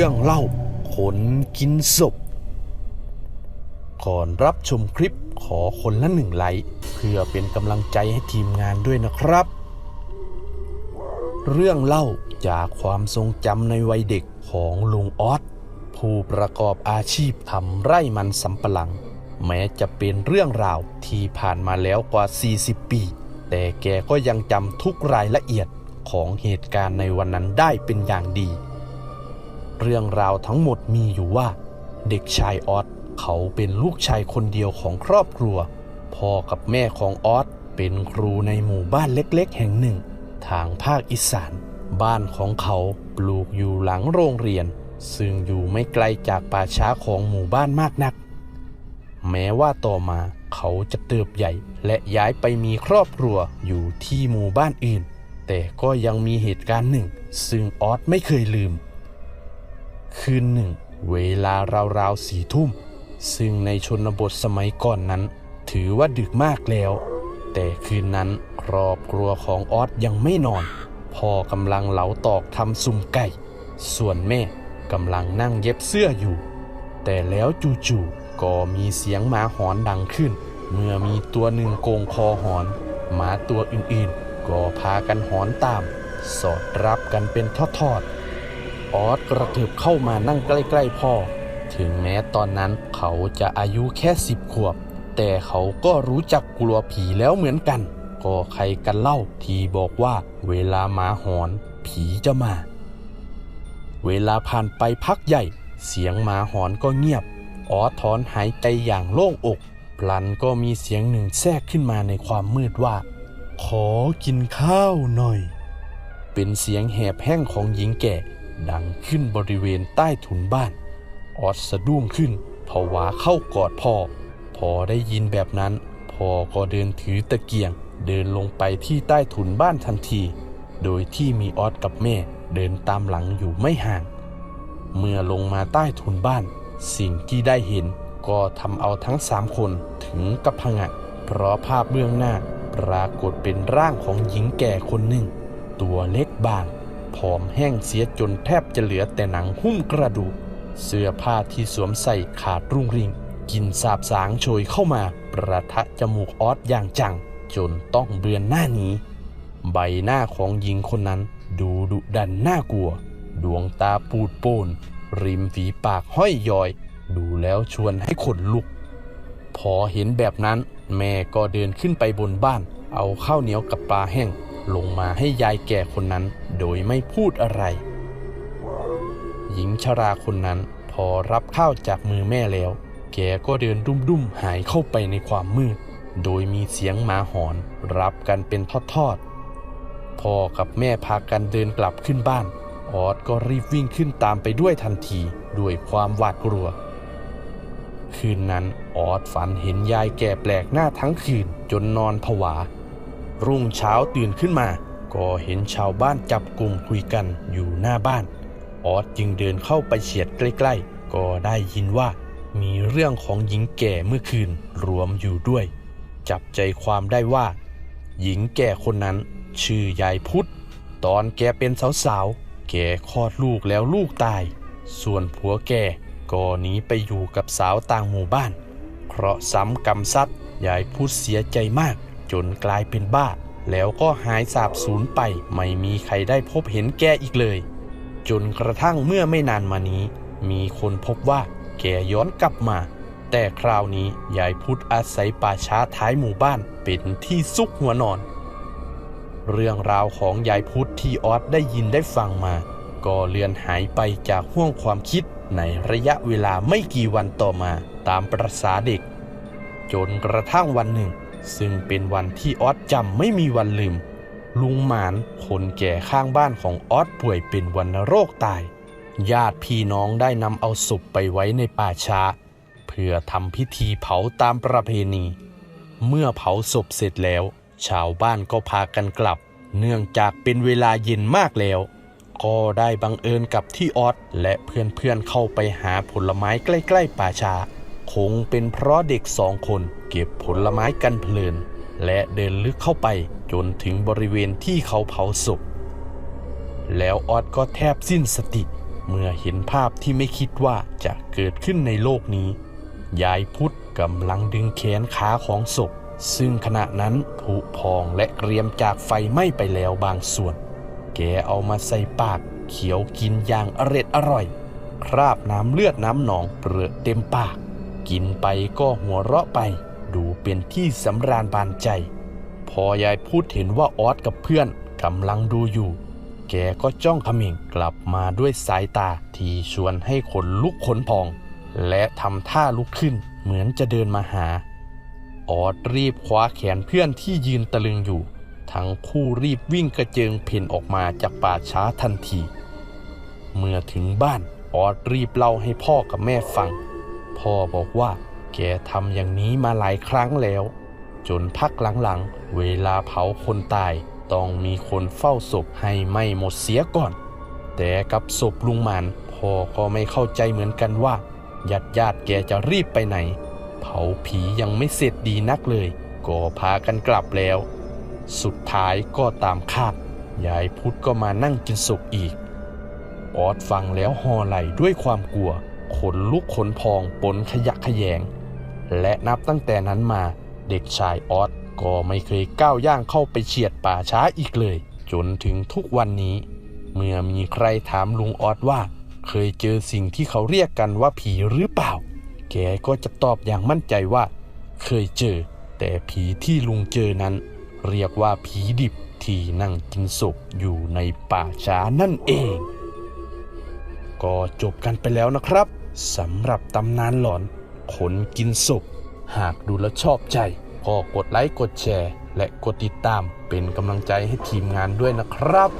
รื่องเล่าคนกินศพ ก่อนรับชมคลิปขอคนละหนึ่งไลค์เพื่อเป็นกำลังใจให้ทีมงานด้วยนะครับ เรื่องเล่าจากความทรงจำในวัยเด็กของลุงออสผู้ประกอบอาชีพทำไร่มันสำปะหลัง แม้จะเป็นเรื่องราวที่ผ่านมาแล้วกว่า 40 ปี แต่แกก็ยังจำทุกรายละเอียดของเหตุการณ์ในวันนั้นได้เป็นอย่างดี เรื่องราวทั้งหมดมีอยู่ว่า เด็กชายออสเขาเป็นลูกชายคนเดียวของครอบครัว พ่อกับแม่ของออสเป็นครูในหมู่บ้านเล็กๆ แห่งหนึ่ง ทางภาคอีสาน บ้านของเขาปลูกอยู่หลังโรงเรียน ซึ่งอยู่ไม่ไกลจากป่าช้าของหมู่บ้านมากนัก แม้ว่าต่อมาเขาจะเติบใหญ่ และย้ายไปมีครอบครัวอยู่ที่หมู่บ้านอื่น แต่ก็ยังมีเหตุการณ์หนึ่ง ซึ่งออสไม่เคยลืม คืนหนึ่ง เวลาราวๆสี่ทุ่ม ซึ่งในชนบทสมัยก่อนนั้น ถือว่าดึกมากแล้ว แต่คืนนั้นครอบครัวของออสยังไม่นอน พ่อกำลังเหลาตอกทำสุ่มไก่ ส่วนแม่กำลังนั่งเย็บเสื้ออยู่ แต่แล้วจู่ๆก็มีเสียงหมาหอนดังขึ้น เมื่อมีตัวหนึ่งโกงคอหอน หมาตัวอื่นๆ ก็พากันหอนตาม สอดรับกันเป็นทอดๆ ออสกระเถิบเข้ามานั่งใกล้ ๆ พ่อ ถึงแม้ตอนนั้นเขาจะอายุแค่สิบขวบ แต่เขาก็รู้จักกลัวผีแล้วเหมือนกัน ก็ใครกันเล่าที่บอกว่าเวลาหมาหอน ผีจะมา เวลาผ่านไปพักใหญ่ เสียงหมาหอนก็เงียบ ออสถอนหายใจอย่างโล่งอกพลันก็มีเสียงหนึ่งแทรกขึ้นมาในความมืดว่า ขอกินข้าวหน่อย เป็นเสียงแหบแห้งของหญิงแก่ ดังขึ้นบริเวณใต้ถุนบ้าน ออสสะดุ้งขึ้นผวาเข้ากอดพ่อ พอได้ยินแบบนั้น พ่อก็เดินถือตะเกียง เดินลงไปที่ใต้ถุนบ้านทันที โดยที่มีออสกับแม่เดินตามหลังอยู่ไม่ห่าง เมื่อลงมาใต้ถุนบ้าน สิ่งที่ได้เห็นก็ทำเอาทั้งสามคนถึงกับพังะเพราะภาพเบื้องหน้าปรากฏเป็นร่างของหญิงแก่คนหนึ่ง ตัวเล็กบาง ผอมแห้งเสียจนแทบจะเหลือแต่หนังหุ้มกระดูก เสื้อผ้าที่สวมใส่ขาดรุ่งริ่งกลินสาบสางโชยเข้ามาประทะจมูกออสอย่างจัง จนต้องเบือนหน้านี้ ใบหน้าของหญิงคนนั้น ดูดุดันน่ากลัว ดวงตาปูดโปน ริมฝีปากห้อยย้อย ดูแล้วชวนให้ขนลุก พอเห็นแบบนั้น แม่ก็เดินขึ้นไปบนบ้าน เอาข้าวเหนียวกับปลาแห้ง ลงมาให้ยายแก่คนนั้นโดยไม่พูดอะไร หญิงชราคนนั้นพอรับข้าวจากมือแม่แล้ว แกก็เดินดุ้มๆหายเข้าไปในความมืด โดยมีเสียงหมาหอนรับกันเป็นทอดๆ พ่อกับแม่พากันเดินกลับขึ้นบ้าน ออสก็รีบวิ่งขึ้นตามไปด้วยทันทีด้วยความหวาดกลัว คืนนั้นออสฝันเห็นยายแก่แปลกหน้าทั้งคืนจนนอนผวา รุ่งเช้าตื่นขึ้นมา ก็เห็นชาวบ้านจับกลุ่มคุยกันอยู่หน้าบ้าน ออสจึงเดินเข้าไปเฉียดใกล้ๆ ก็ได้ยินว่ามีเรื่องของหญิงแก่เมื่อคืนรวมอยู่ด้วย จับใจความได้ว่า หญิงแก่คนนั้น ชื่อยายพุทธ ตอนแกเป็นสาวๆ แกคลอดลูกแล้วลูกตาย ส่วนผัวแกก็หนีไปอยู่กับสาวต่างหมู่บ้านเพราะซ้ำกรรมซัดยายพุทธเสียใจมาก จนกลายเป็นบ้า แล้วก็หายสาบสูญไปไม่มีใครได้พบเห็นแกอีกเลย จนกระทั่งเมื่อไม่นานมานี้ มีคนพบว่าแกย้อนกลับมา แต่คราวนี้ยายพุทธอาศัยป่าช้าท้ายหมู่บ้านเป็นที่ซุกหัวนอน เรื่องราวของยายพุทธที่ออสได้ยินได้ฟังมา ก็เลือนหายไปจากห่วงความคิดในระยะเวลาไม่กี่วันต่อมาตามประษาเด็ก จนกระทั่งวันหนึ่ง ซึ่งเป็นวันที่ออสจำไม่มีวันลืม ลุงหมานคนแก่ข้างบ้านของออสป่วยเป็นวัณโรคตาย ญาติพี่น้องได้นำเอาศพไปไว้ในป่าช้า เพื่อทำพิธีเผาตามประเพณี เมื่อเผาศพเสร็จแล้ว ชาวบ้านก็พากันกลับ เนื่องจากเป็นเวลาเย็นมากแล้ว ก็ได้บังเอิญกับที่ออสและเพื่อนๆเข้าไปหาผลไม้ใกล้ ๆ ป่าชา คงเป็นเพราะเด็กสองคนเก็บผลไม้กันเพลิน และเดินลึกเข้าไปจนถึงบริเวณที่เขาเผาศพ แล้วออสก็แทบสิ้นสติ เมื่อเห็นภาพที่ไม่คิดว่าจะเกิดขึ้นในโลกนี้ ยายพุทธกำลังดึงแขนขาของศพ ซึ่งขณะนั้นผุพองและเกรียมจากไฟไหม้ไปแล้วบางส่วน แกเอามาใส่ปากเขียวกินอย่างอร็ดอร่อย คราบน้ำเลือดน้ำหนองเปรอะเต็มปาก กินไปก็หัวเราะไป ดูเป็นที่สำราญบานใจ พอยายพูดเห็นว่าออสกับเพื่อนกำลังดูอยู่ แกก็จ้องขมิงกลับมาด้วยสายตาที่ชวนให้ขนลุกขนพอง และทำท่าลุกขึ้นเหมือนจะเดินมาหา ออดรีบคว้าแขนเพื่อนที่ยืนตะลึงอยู่ ทั้งคู่รีบวิ่งกระเจิงเพ่นออกมาจากป่าช้าทันที เมื่อถึงบ้านออดรีบเล่าให้พ่อกับแม่ฟัง พ่อบอกว่า แกทำอย่างนี้มาหลายครั้งแล้ว จนพักหลังๆ เวลาเผาคนตาย ต้องมีคนเฝ้าศพให้ไม่หมดเสียก่อน แต่กับศพลุงหมันพ่อก็ไม่เข้าใจเหมือนกันว่าญาติญาติแกจะรีบไปไหน เผาผียังไม่เสร็จดีนักเลย ก็พากันกลับแล้ว สุดท้ายก็ตามคาดยายพุทธก็มานั่งกินศพอีก ออดฟังแล้วห่อไหลด้วยความกลัว ขนลุกขนพองปนขยะแขยง และนับตั้งแต่นั้นมาเด็กชายออสก็ไม่เคยก้าวย่างเข้าไปเฉียดป่าช้าอีกเลย จนถึงทุกวันนี้ เมื่อมีใครถามลุงออสว่า เคยเจอสิ่งที่เขาเรียกกันว่าผีหรือเปล่า แกก็จะตอบอย่างมั่นใจว่า เคยเจอ แต่ผีที่ลุงเจอนั้น เรียกว่าผีดิบที่นั่งกินศพอยู่ในป่าช้านั่นเอง ก็จบกันไปแล้วนะครับสำหรับตำนานหลอนขนกินศพหากดูแล้วชอบใจก็กดไลค์กดแชร์ และกดติดตามเป็นกำลังใจให้ทีมงานด้วยนะครับ